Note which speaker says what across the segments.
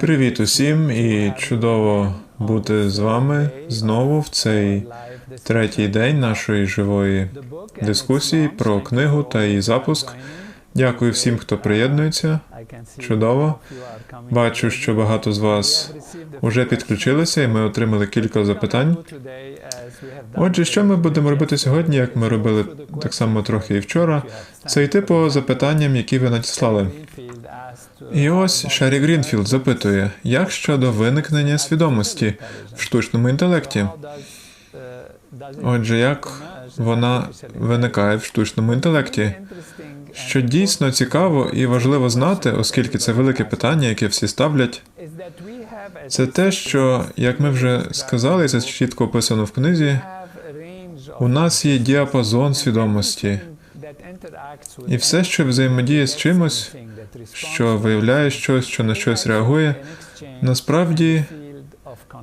Speaker 1: Привіт усім і чудово бути з вами знову в цей третій день нашої живої дискусії про книгу та її запуск. Дякую всім, хто приєднується. Чудово. Бачу, що багато з вас вже підключилися, і ми отримали кілька запитань. Отже, що ми будемо робити сьогодні, як ми робили так само трохи і вчора, це йти по запитанням, які ви надіслали. І ось Шері Грінфілд запитує, як щодо виникнення свідомості в штучному інтелекті? Отже, як вона виникає в штучному інтелекті? Що дійсно цікаво і важливо знати, оскільки це велике питання, яке всі ставлять, це те, що, як ми вже сказали, це чітко описано в книзі, у нас є діапазон свідомості, і все, що взаємодіє з чимось, що виявляє щось, що на щось реагує, насправді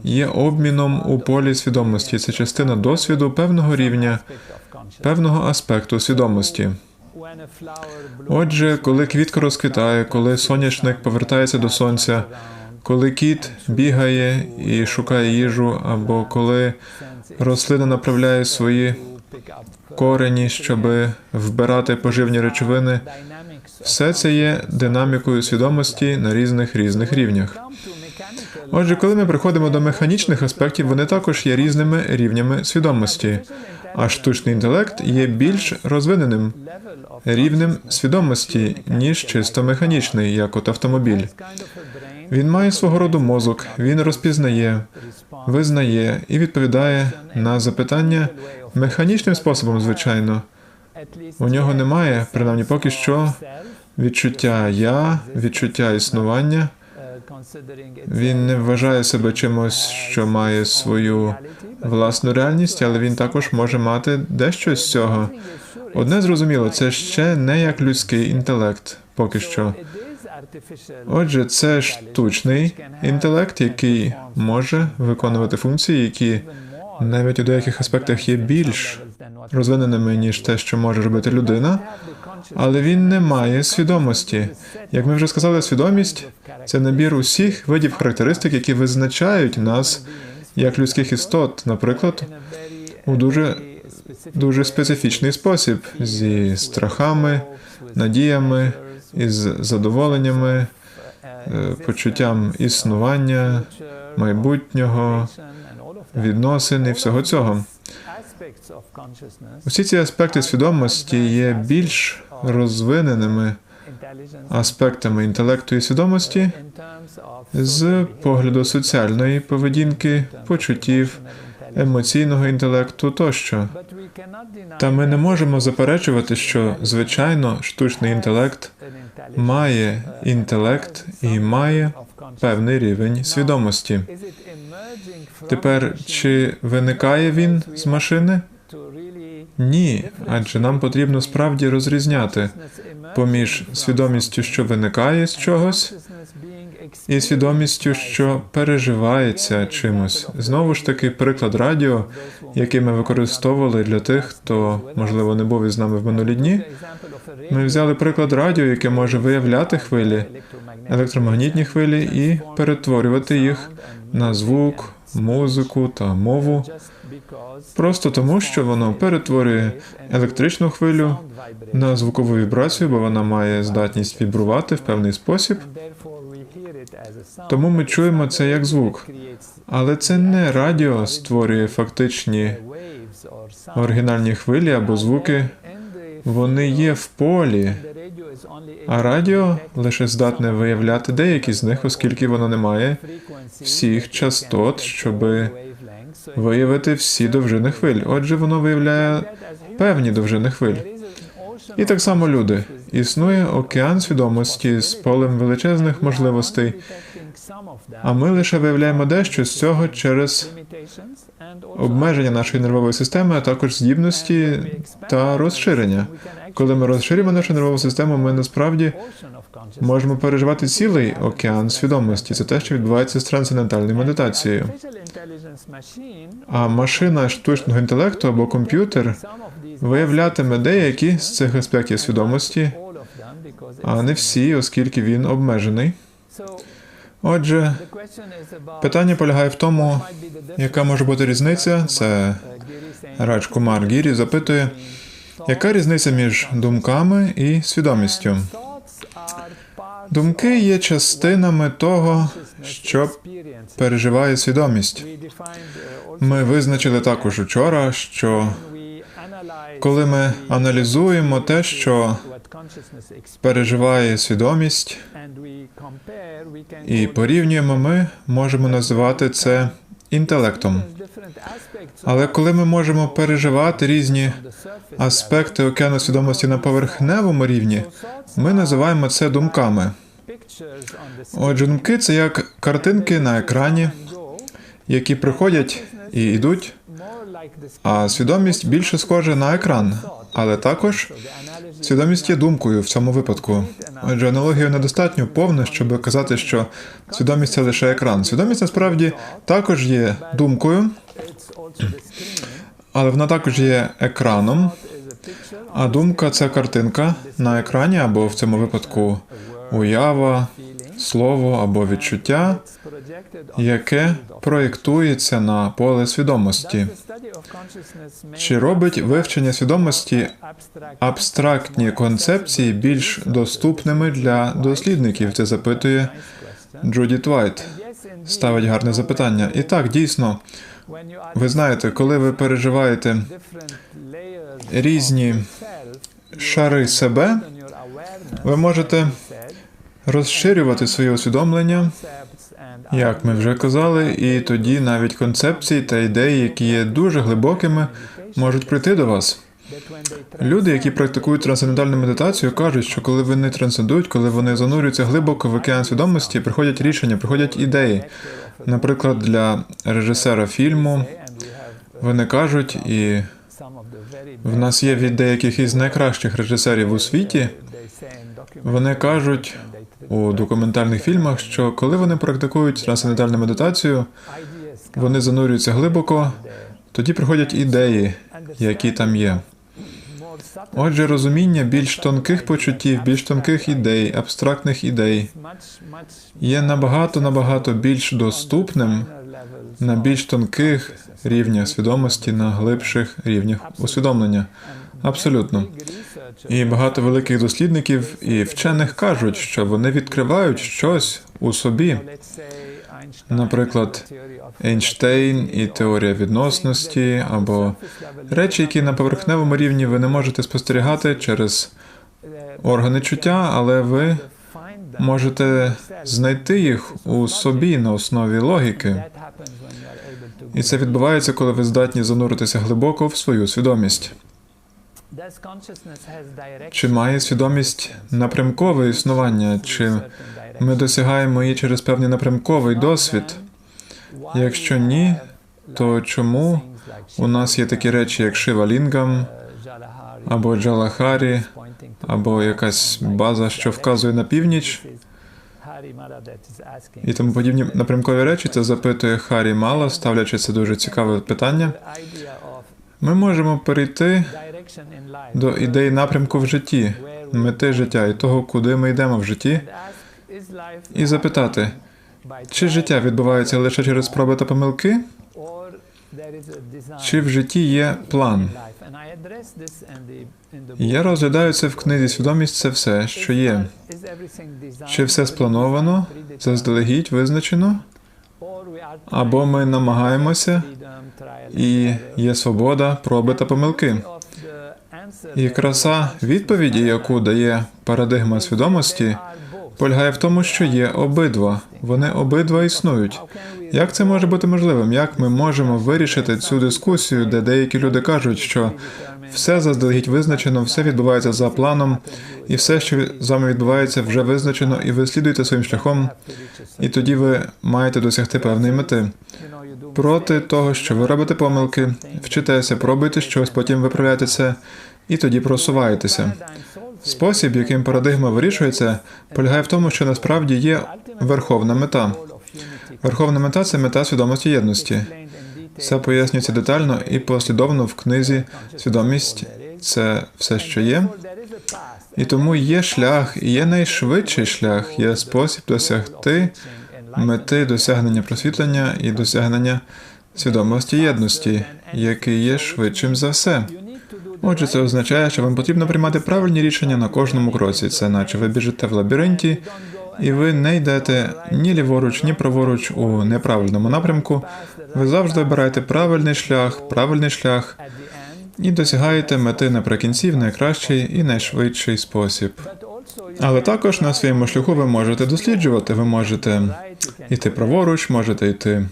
Speaker 1: є обміном у полі свідомості. Це частина досвіду певного рівня, певного аспекту свідомості. Отже, коли квітка розквітає, коли соняшник повертається до сонця, коли кіт бігає і шукає їжу, або коли рослина направляє свої корені, щоб вбирати поживні речовини, все це є динамікою свідомості на різних різних рівнях. Отже, коли ми приходимо до механічних аспектів, вони також є різними рівнями свідомості, а штучний інтелект є більш розвиненим рівнем свідомості, ніж чисто механічний, як от автомобіль. Він має свого роду мозок, він розпізнає, визнає і відповідає на запитання механічним способом, звичайно. У нього немає, принаймні поки що, відчуття я, відчуття існування. Він не вважає себе чимось, що має свою власну реальність, але він також може мати дещо з цього. Одне зрозуміло, це ще не як людський інтелект, поки що. Отже, це штучний інтелект, який може виконувати функції, які навіть у деяких аспектах є більш розвиненими ніж те, що може робити людина, але він не має свідомості. Як ми вже сказали, свідомість це набір усіх видів характеристик, які визначають нас як людських істот, наприклад, у дуже дуже специфічний спосіб зі страхами, надіями, із задоволеннями, е, почуттям існування, майбутнього, відносин і всього цього. Усі ці аспекти свідомості є більш розвиненими аспектами інтелекту і свідомості з погляду соціальної поведінки, почуттів, емоційного інтелекту тощо. Та ми не можемо заперечувати, що звичайно штучний інтелект має інтелект і має певний рівень свідомості. Тепер чи виникає він з машини? Ні, адже нам потрібно справді розрізняти поміж свідомістю, що виникає з чогось, і свідомістю, що переживається чимось. Знову ж таки, приклад радіо, який ми використовували для тих, хто можливо не був із нами в минулі дні. Ми взяли приклад радіо, яке може виявляти хвилі, електромагнітні хвилі і перетворювати їх на звук, музику та мову. Просто тому, що воно перетворює електричну хвилю на звукову вібрацію, бо вона має здатність вібрувати в певний спосіб. Тому ми чуємо це як звук. Але це не радіо створює фактичні оригінальні хвилі або звуки. Вони є в полі, а радіо лише здатне виявляти деякі з них, оскільки воно не має всіх частот, щоби виявити всі довжини хвиль. Отже, воно виявляє певні довжини хвиль. І так само люди. Існує океан свідомості з полем величезних можливостей, а ми лише виявляємо дещо з цього через обмеження нашої нервової системи, а також здібності та розширення. Коли ми розширюємо нашу нервову систему, ми насправді можемо переживати цілий океан свідомості. Це те, що відбувається з трансцендентальною медитацією. А машина штучного інтелекту або комп'ютер виявлятиме деякі з цих аспектів свідомості, а не всі, оскільки він обмежений. Отже, питання полягає в тому, яка може бути різниця. Це Радж Кумар Гірі запитує, яка різниця між думками і свідомістю? Думки є частинами того, що переживає свідомість. Ми визначили також учора, що коли ми аналізуємо те, що переживає свідомість, і порівнюємо, ми можемо називати це інтелектом. Але коли ми можемо переживати різні аспекти океану свідомості на поверхневому рівні, ми називаємо це думками. Отже, думки це як картинки на екрані, які приходять і йдуть, а свідомість більше схожа на екран, але також свідомість є думкою в цьому випадку. Отже, аналогія недостатньо повна, щоб казати, що свідомість це лише екран. Свідомість насправді також є думкою, але вона також є екраном. А думка це картинка на екрані, або в цьому випадку уява, слово або відчуття, яке проєктується на поле свідомості. Чи робить вивчення свідомості абстрактні концепції більш доступними для дослідників? Це запитує Джудіт Вайт. Ставить гарне запитання. І так, дійсно, ви знаєте, коли ви переживаєте різні шари себе, ви можете розширювати своє усвідомлення, як ми вже казали, і тоді навіть концепції та ідеї, які є дуже глибокими, можуть прийти до вас. Люди, які практикують трансцендентальну медитацію, кажуть, що коли вони трансцендують, коли вони занурюються глибоко в океан свідомості, приходять рішення, приходять ідеї. Наприклад, для режисера фільму вони кажуть, і в нас є від деяких із найкращих режисерів у світі. Вони кажуть у документальних фільмах, що коли вони практикують трансцендентальну медитацію, вони занурюються глибоко, тоді приходять ідеї, які там є. Отже, розуміння більш тонких почуттів, більш тонких ідей, абстрактних ідей є набагато набагато більш доступним на більш тонких рівнях свідомості, на глибших рівнях усвідомлення. Абсолютно. І багато великих дослідників і вчених кажуть, що вони відкривають щось у собі. Наприклад, Ейнштейн і теорія відносності, або речі, які на поверхневому рівні ви не можете спостерігати через органи чуття, але ви можете знайти їх у собі на основі логіки. І це відбувається, коли ви здатні зануритися глибоко в свою свідомість. Чи має свідомість напрямкове існування, чи ми досягаємо її через певний напрямковий досвід? Якщо ні, то чому у нас є такі речі, як Шивалінгам, або Джалахарі, або якась база, що вказує на північ? І тому подібні напрямкові речі це запитує Харі Мала, ставлячи це дуже цікаве питання. Ми можемо перейти до ідеї напрямку в житті, мети життя і того, куди ми йдемо в житті, і запитати, чи життя відбувається лише через спроби та помилки, чи в житті є план? Я розглядаю це в книзі свідомість це все, що є. Чи все сплановано, заздалегідь визначено? Або ми намагаємося, і є свобода, проби та помилки. І краса відповіді, яку дає парадигма свідомості, полягає в тому, що є обидва. Вони обидва існують. Як це може бути можливим? Як ми можемо вирішити цю дискусію, де деякі люди кажуть, що все заздалегідь визначено, все відбувається за планом, і все, що з вами відбувається, вже визначено, і ви слідуєте своїм шляхом, і тоді ви маєте досягти певної мети. Проти того, що ви робите помилки, вчитеся, пробуйте щось, потім виправляєте це, і тоді просуваєтеся. Спосіб, яким парадигма вирішується, полягає в тому, що насправді є верховна мета. Верховна мета це мета свідомості єдності. Це пояснюється детально і послідовно в книзі Свідомість це все, що є. І тому є шлях, і є найшвидший шлях, є спосіб досягти мети досягнення просвітлення і досягнення свідомості єдності, який є швидшим за все. Отже, це означає, що вам потрібно приймати правильні рішення на кожному кроці. Це наче ви біжите в лабіринті, і ви не йдете ні ліворуч, ні праворуч у неправильному напрямку. Ви завжди обираєте правильний шлях, правильний шлях і досягаєте мети наприкінці в найкращий і найшвидший спосіб. Але також на своєму шляху ви можете досліджувати, ви можете йти праворуч, можете йти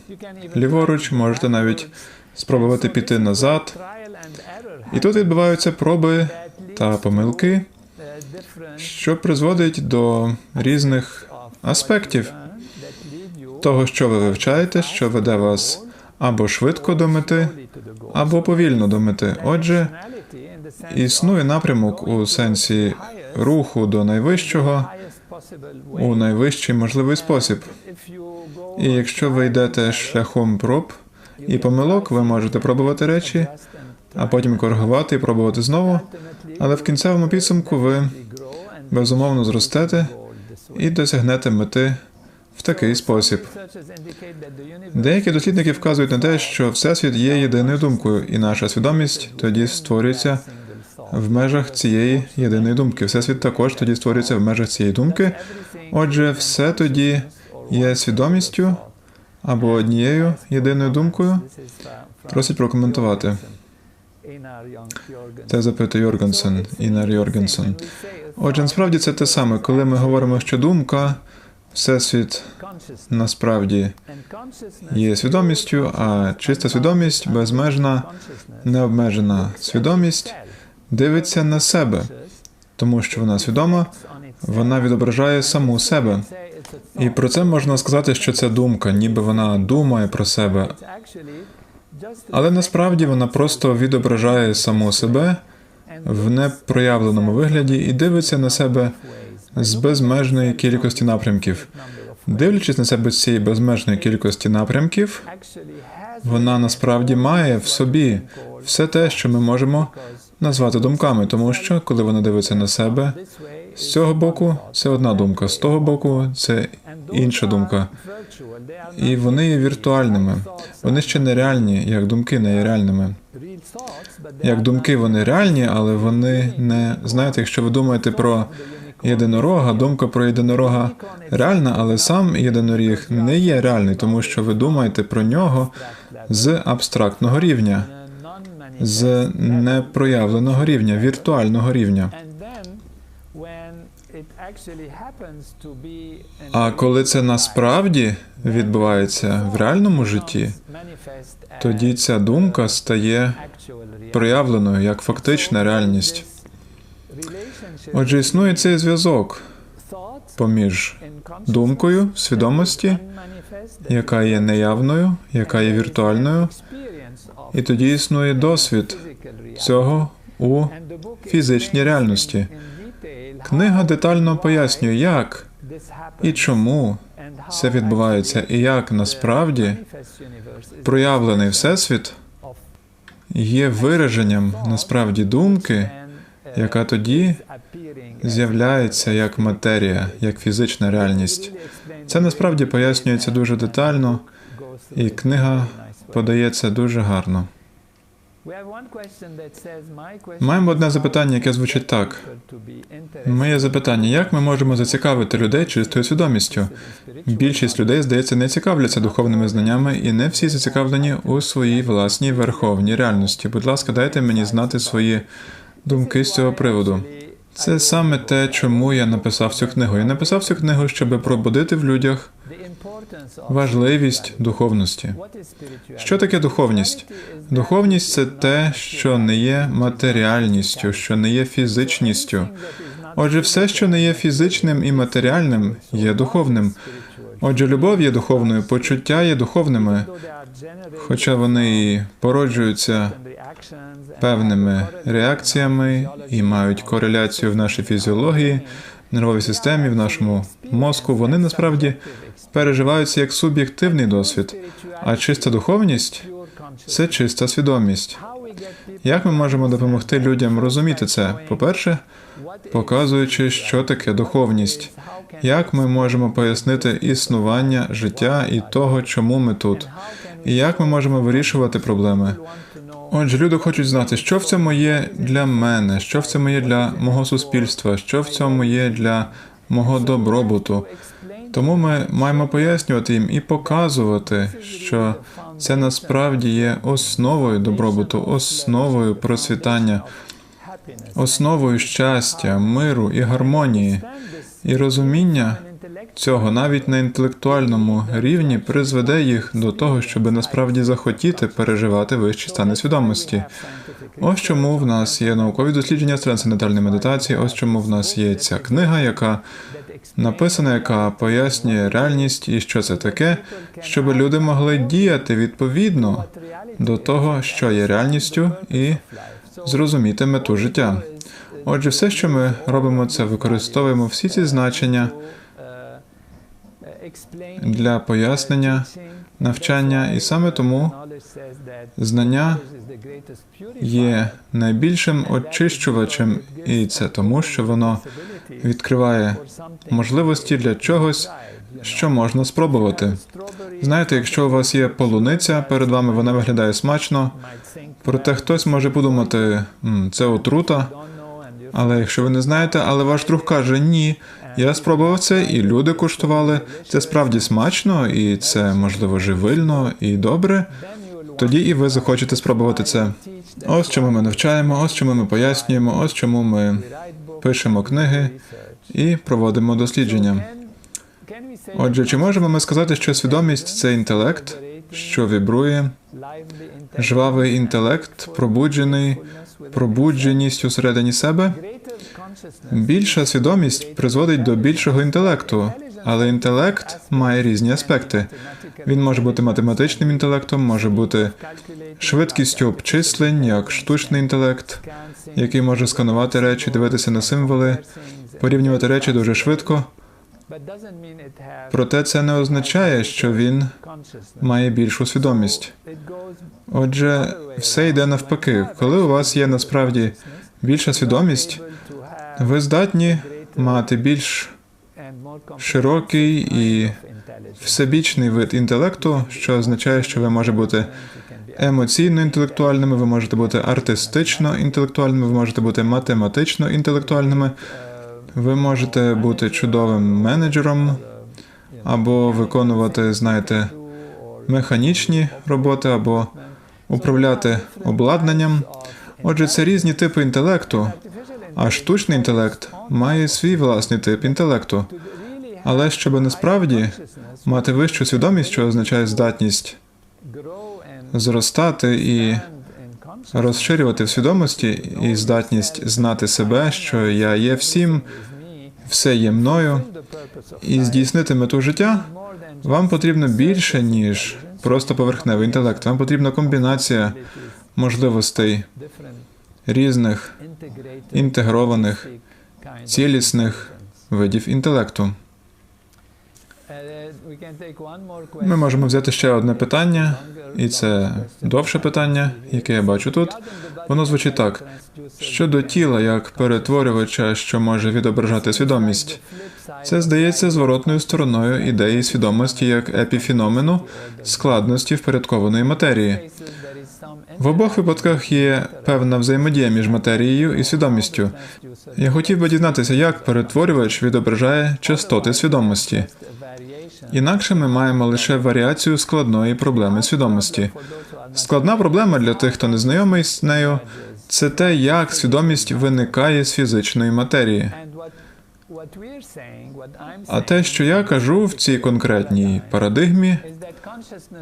Speaker 1: ліворуч, можете навіть спробувати піти назад. І тут відбуваються проби та помилки, що призводить до різних аспектів того, що ви вивчаєте, що веде вас або швидко до мети, або повільно до мети. Отже, існує напрямок у сенсі руху до найвищого у найвищий можливий спосіб. І якщо ви йдете шляхом проб і помилок, ви можете пробувати речі, а потім коригувати і пробувати знову. Але в кінцевому підсумку ви безумовно зростете і досягнете мети в такий спосіб. Деякі дослідники вказують на те, що всесвіт є єдиною думкою, і наша свідомість тоді створюється в межах цієї єдиної думки. Всесвіт також тоді створюється в межах цієї думки. Отже, все тоді є свідомістю або однією єдиною думкою. Просить прокоментувати. Це запитує Йоргенсен, Інар Йоргенсен. Отже, насправді це те саме, коли ми говоримо, що думка, всесвіт насправді є свідомістю, а чиста свідомість безмежна, необмежена свідомість дивиться на себе, тому що вона свідома, вона відображає саму себе. І про це можна сказати, що це думка, ніби вона думає про себе, але насправді вона просто відображає саму себе в непроявленому вигляді і дивиться на себе з безмежної кількості напрямків. Дивлячись на себе з цієї безмежної кількості напрямків, вона насправді має в собі все те, що ми можемо назвати думками, тому що коли вона дивиться на себе, з цього боку це одна думка, з того боку це інша думка. І вони є віртуальними. Вони ще не реальні, як думки не є реальними. Як думки вони реальні, але вони не знаєте, якщо ви думаєте про єдинорога, думка про єдинорога реальна, але сам єдиноріг не є реальний, тому що ви думаєте про нього з абстрактного рівня, з непроявленого рівня, віртуального рівня. А коли це насправді відбувається в реальному житті, тоді ця думка стає проявленою як фактична реальність. Отже, існує цей зв'язок поміж думкою, свідомості, яка є неявною, яка є віртуальною, і тоді існує досвід цього у фізичній реальності. Книга детально пояснює, як і чому це відбувається, і як насправді проявлений всесвіт є вираженням насправді думки, яка тоді з'являється як матерія, як фізична реальність. Це насправді пояснюється дуже детально, і книга подається дуже гарно. Маємо одне запитання, яке звучить так. Моє запитання: як ми можемо зацікавити людей чистою свідомістю? Більшість людей, здається, не цікавляться духовними знаннями, і не всі зацікавлені у своїй власній верховній реальності. Будь ласка, дайте мені знати свої думки з цього приводу. Це саме те, чому я написав цю книгу. Я написав цю книгу, щоб пробудити в людях важливість духовності. Що таке духовність? Духовність це те, що не є матеріальністю, що не є фізичністю. Отже, все, що не є фізичним і матеріальним, є духовним. Отже, любов є духовною, почуття є духовними, хоча вони і породжуються певними реакціями і мають кореляцію в нашій фізіології, нервовій системі, в нашому мозку. Вони насправді переживаються як суб'єктивний досвід, а чиста духовність це чиста свідомість. Як ми можемо допомогти людям розуміти це? По-перше, показуючи, що таке духовність, як ми можемо пояснити існування життя і того, чому ми тут, і як ми можемо вирішувати проблеми. Отже, люди хочуть знати, що в цьому є для мене, що в цьому є для мого суспільства, що в цьому є для мого добробуту. Тому ми маємо пояснювати їм і показувати, що це насправді є основою добробуту, основою процвітання, основою щастя, миру і гармонії. І розуміння цього навіть на інтелектуальному рівні призведе їх до того, щоб насправді захотіти переживати вищі стани свідомості. Ось чому в нас є наукові дослідження з трансцендентальної медитації. Ось чому в нас є ця книга, яка написана, яка пояснює реальність і що це таке, щоб люди могли діяти відповідно до того, що є реальністю, і зрозуміти мету життя. Отже, все, що ми робимо, це використовуємо всі ці значення для пояснення, навчання, і саме тому знання є найбільшим очищувачем, і це тому, що воно відкриває можливості для чогось, що можна спробувати. Знаєте, якщо у вас є полуниця перед вами, вона виглядає смачно. Проте хтось може подумати, це отрута. Але якщо ви не знаєте, але ваш друг каже ні, я спробував це, і люди куштували. Це справді смачно, і це можливо живильно і добре. Тоді і ви захочете спробувати це. Ось чому ми навчаємо, ось чому ми пояснюємо, ось чому ми пишемо книги і проводимо дослідження. Отже, чи можемо ми сказати, що свідомість це інтелект, що вібрує, жвавий інтелект, пробуджений, пробудженість усередині себе? Більша свідомість призводить до більшого інтелекту, але інтелект має різні аспекти. Він може бути математичним інтелектом, може бути швидкістю обчислень, як штучний інтелект, який може сканувати речі, дивитися на символи, порівнювати речі дуже швидко. Проте це не означає, що він має більшу свідомість. Отже, все йде навпаки. Коли у вас є насправді більша свідомість, ви здатні мати більш широкий і всебічний вид інтелекту, що означає, що ви можете бути емоційно інтелектуальними, ви можете бути артистично інтелектуальними, ви можете бути математично інтелектуальними, ви можете бути чудовим менеджером або виконувати, знаєте, механічні роботи, або управляти обладнанням. Отже, це різні типи інтелекту, а штучний інтелект має свій власний тип інтелекту. Але щоб насправді мати вищу свідомість, що означає здатність зростати і розширювати в свідомості і здатність знати себе, що я є всім, все є мною, і здійснити мету життя, вам потрібно більше, ніж просто поверхневий інтелект. Вам потрібна комбінація можливостей різних інтегрованих, цілісних видів інтелекту. Ми можемо взяти ще одне питання, і це довше питання, яке я бачу тут. Воно звучить так: щодо тіла як перетворювача, що може відображати свідомість. Це здається зворотною стороною ідеї свідомості як епіфеномену складності впорядкованої матерії. В обох випадках є певна взаємодія між матерією і свідомістю. Я хотів би дізнатися, як перетворювач відображає частоти свідомості. Інакше ми маємо лише варіацію складної проблеми свідомості. Складна проблема для тих, хто не знайомий з нею, це те, як свідомість виникає з фізичної матерії. А те, що я кажу в цій конкретній парадигмі,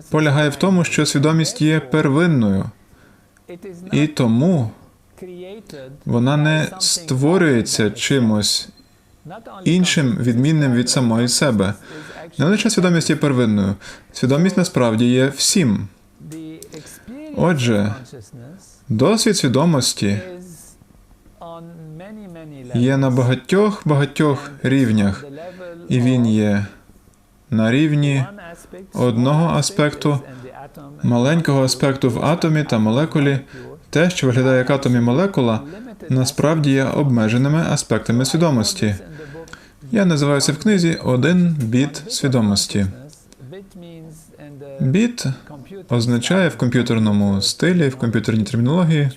Speaker 1: полягає в тому, що свідомість є первинною, і тому вона не створюється чимось іншим, відмінним від самої себе. Не лише свідомість є первинною, свідомість насправді є всім. Отже, досвід свідомості є на багатьох багатьох рівнях, і він є на рівні одного аспекту, маленького аспекту в атомі та молекулі, Те, що виглядає як атом і молекула, насправді є обмеженими аспектами свідомості. Я називаю це в книзі один біт свідомості. Біт означає в комп'ютерному стилі, в комп'ютерній термінології,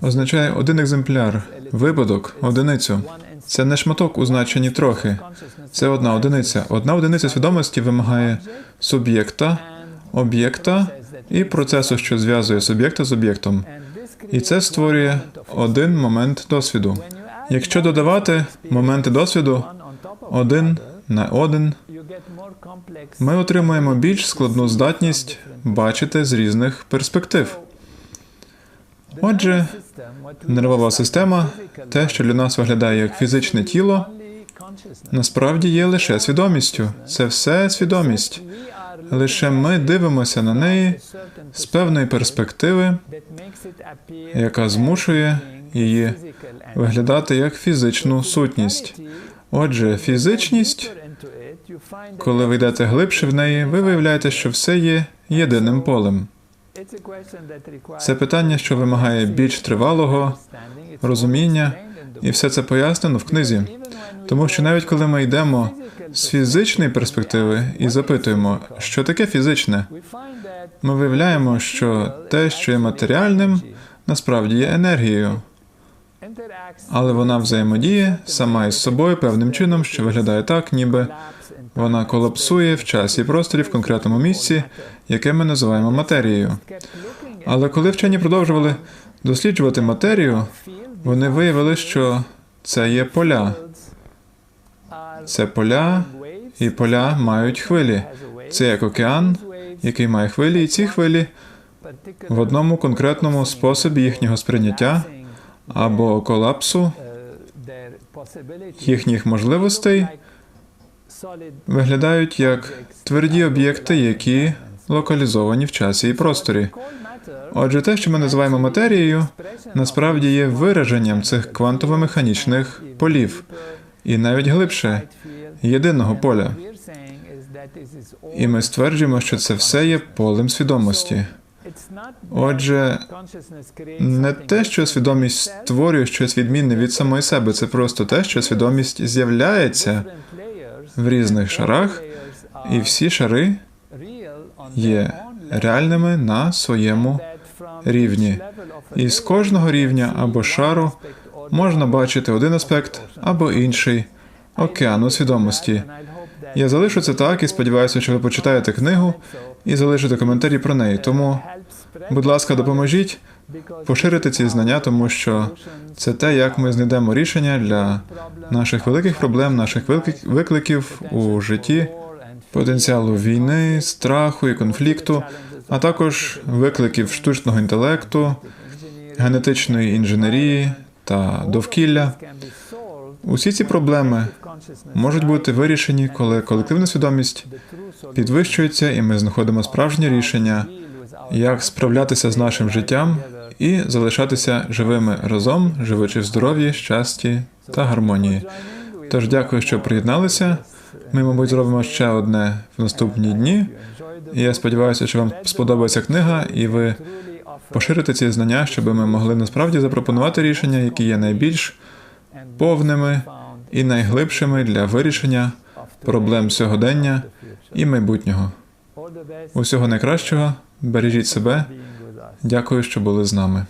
Speaker 1: означає один екземпляр, випадок, одиницю. Це не шматок у значенні трохи. Це одна одиниця. Одна одиниця свідомості вимагає суб'єкта, об'єкта і процесу, що зв'язує суб'єкта з об'єктом. І це створює один момент досвіду. Якщо додавати моменти досвіду один на один, ми отримуємо більш складну здатність бачити з різних перспектив. Отже, нервова система, те, що для нас виглядає як фізичне тіло, насправді є лише свідомістю. Це все свідомість. Лише ми дивимося на неї з певної перспективи, яка змушує її виглядати як фізичну сутність. Отже, фізичність, коли ви йдете глибше в неї, ви виявляєте, що все є єдиним полем. Це питання, що вимагає більш тривалого розуміння, і все це пояснено в книзі. Тому що навіть коли ми йдемо з фізичної перспективи і запитуємо, що таке фізичне, ми виявляємо, що те, що є матеріальним, насправді є енергією, але вона взаємодіє сама із собою певним чином, що виглядає так, ніби вона колапсує в часі і просторі в конкретному місці, яке ми називаємо матерією. Але коли вчені продовжували досліджувати матерію, вони виявили, що це є поля. Це поля, і поля мають хвилі. Це як океан, який має хвилі, і ці хвилі в одному конкретному способі їхнього сприйняття або колапсу їхніх можливостей виглядають як тверді об'єкти, які локалізовані в часі і просторі. Отже, те, що ми називаємо матерією, насправді є вираженням цих квантово-механічних полів, і навіть глибше єдиного поля. І ми стверджуємо, що це все є полем свідомості. Отже, не те, що свідомість створює щось відмінне від самої себе, це просто те, що свідомість з'являється в різних шарах, і всі шари є реальними на своєму рівні. І з кожного рівня або шару можна бачити один аспект або інший океану свідомості. Я залишу це так і сподіваюся, що ви почитаєте книгу і залишите коментарі про неї. Тому, будь ласка, допоможіть поширити ці знання, тому що це те, як ми знайдемо рішення для наших великих проблем, наших викликів у житті, потенціалу війни, страху і конфлікту, а також викликів штучного інтелекту, генетичної інженерії та довкілля. Усі ці проблеми можуть бути вирішені, коли колективна свідомість підвищується, і ми знаходимо справжнє рішення, як справлятися з нашим життям і залишатися живими разом, живучи в здоров'ї, щасті та гармонії. Тож дякую, що приєдналися. Ми, мабуть, зробимо ще одне в наступні дні. Я сподіваюся, що вам сподобається книга, і ви поширите ці знання, щоб ми могли насправді запропонувати рішення, які є найбільш повними і найглибшими для вирішення проблем сьогодення і майбутнього. Усього найкращого, бережіть себе. Дякую, що були з нами.